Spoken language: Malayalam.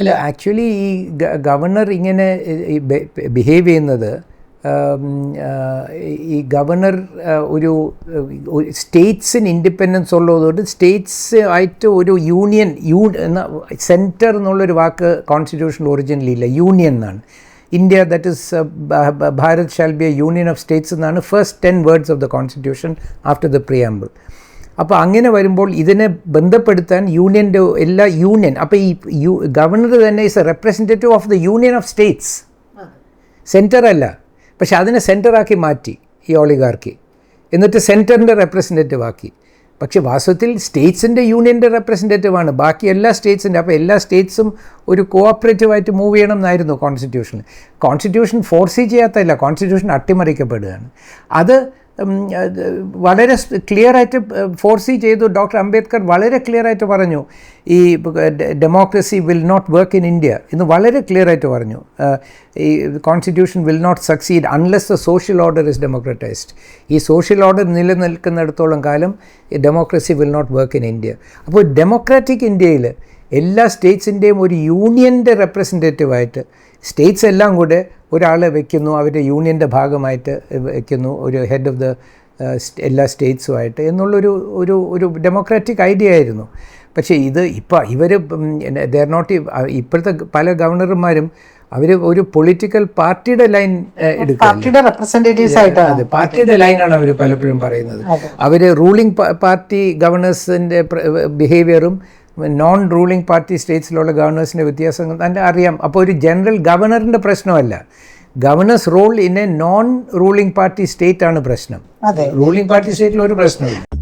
അല്ല ആക്ച്വലി ഈ ഗവർണർ ഇങ്ങനെ ബിഹേവ് ചെയ്യുന്നത് ഈ ഗവർണർ ഒരു സ്റ്റേറ്റ്സിന് ഇൻഡിപെൻഡൻസ് ഉള്ളതുകൊണ്ട് സ്റ്റേറ്റ്സ് ആയിട്ട് ഒരു യൂണിയൻ യൂ എന്ന സെന്റർ എന്നുള്ളൊരു വാക്ക് കോൺസ്റ്റിറ്റ്യൂഷൻ ഒറിജിനലി ഇല്ല യൂണിയൻ എന്നാണ്. India that is Bharat shall be a union of states എന്നാണ് first ten words of the constitution after the preamble അപ്പോൾ അങ്ങനെ വരുമ്പോൾ ഇതിനെ ബന്ധപ്പെടുത്താൻ യൂണിയന്റെ എല്ലാ യൂണിയൻ അപ്പോൾ ഈ യു ഗവർണർ തന്നെ is a representative of the union of states centre അല്ല. പക്ഷെ അതിനെ സെന്ററാക്കി മാറ്റി ഈ ഓളിഗാർക്കി എന്നിട്ട് സെന്ററിന്റെ റെപ്രസെന്റേറ്റീവ് ആക്കി. പക്ഷേ വാസ്തവത്തിൽ സ്റ്റേറ്റ്സിന്റെ യൂണിയന്റെ റെപ്രസെന്റേറ്റീവ് ആണ്. ബാക്കി എല്ലാ സ്റ്റേറ്റ്സിന്റെ അപ്പോൾ എല്ലാ സ്റ്റേറ്റ്സും ഒരു കോഓപ്പറേറ്റീവായിട്ട് മൂവ് ചെയ്യണം എന്നായിരുന്നു കോൺസ്റ്റിറ്റ്യൂഷനിൽ കോൺസ്റ്റിറ്റ്യൂഷൻ ഫോഴ്സ് ചെയ്യാത്തല്ല കോൺസ്റ്റിറ്റ്യൂഷൻ അട്ടിമറിക്കപ്പെടുകയാണ്. അത് വളരെ ക്ലിയറായിട്ട് ഫോർസി ചെയ്തു. ഡോക്ടർ അംബേദ്കർ വളരെ ക്ലിയറായിട്ട് പറഞ്ഞു ഈ democracy will not work in India എന്ന് വളരെ ക്ലിയറായിട്ട് പറഞ്ഞു. ഈ constitution will not succeed unless the social order is democratised. ഈ സോഷ്യൽ ഓർഡർ നിലനിൽക്കുന്നിടത്തോളം കാലം democracy will not work in India. അപ്പോൾ ഡെമോക്രാറ്റിക് ഇന്ത്യയിൽ എല്ലാ സ്റ്റേറ്റ്സിന്റെയും ഒരു യൂണിയന്റെ റെപ്രസെന്റേറ്റീവായിട്ട് സ്റ്റേറ്റ്സ് എല്ലാം കൂടെ ഒരാളെ വെക്കുന്നു അവരുടെ യൂണിയന്റെ ഭാഗമായിട്ട് വെക്കുന്നു ഒരു ഹെഡ് ഓഫ് ദ എല്ലാ സ്റ്റേറ്റ്സുമായിട്ട് എന്നുള്ളൊരു ഒരു ഒരു ഡെമോക്രാറ്റിക് ഐഡിയ ആയിരുന്നു. പക്ഷേ ഇത് ഇപ്പോൾ ഇവർ ദർ നോട്ട് ഇപ്പോഴത്തെ പല ഗവർണർമാരും അവർ ഒരു പൊളിറ്റിക്കൽ പാർട്ടിയുടെ ലൈൻ പാർട്ടിയുടെ റെപ്രസെന്റേറ്റീവ്സ് ആയിട്ടാണ് അതെ പാർട്ടിയുടെ ലൈനാണ് അവർ പലപ്പോഴും പറയുന്നത്. അവർ റൂളിംഗ് പാർട്ടി ഗവർണേഴ്സിന്റെ ബിഹേവിയറും നോൺ റൂളിംഗ് പാർട്ടി സ്റ്റേറ്റ്സിലുള്ള ഗവർണേഴ്സിന്റെ വ്യത്യാസം തന്നെ അറിയാം. അപ്പോൾ ഒരു ജനറൽ ഗവർണറിന്റെ പ്രശ്നമല്ല. Governors role in a non ruling party state ആണ് പ്രശ്നം. അതെ. റൂളിംഗ് പാർട്ടി സ്റ്റേറ്റിൽ ഒരു പ്രശ്നമില്ല.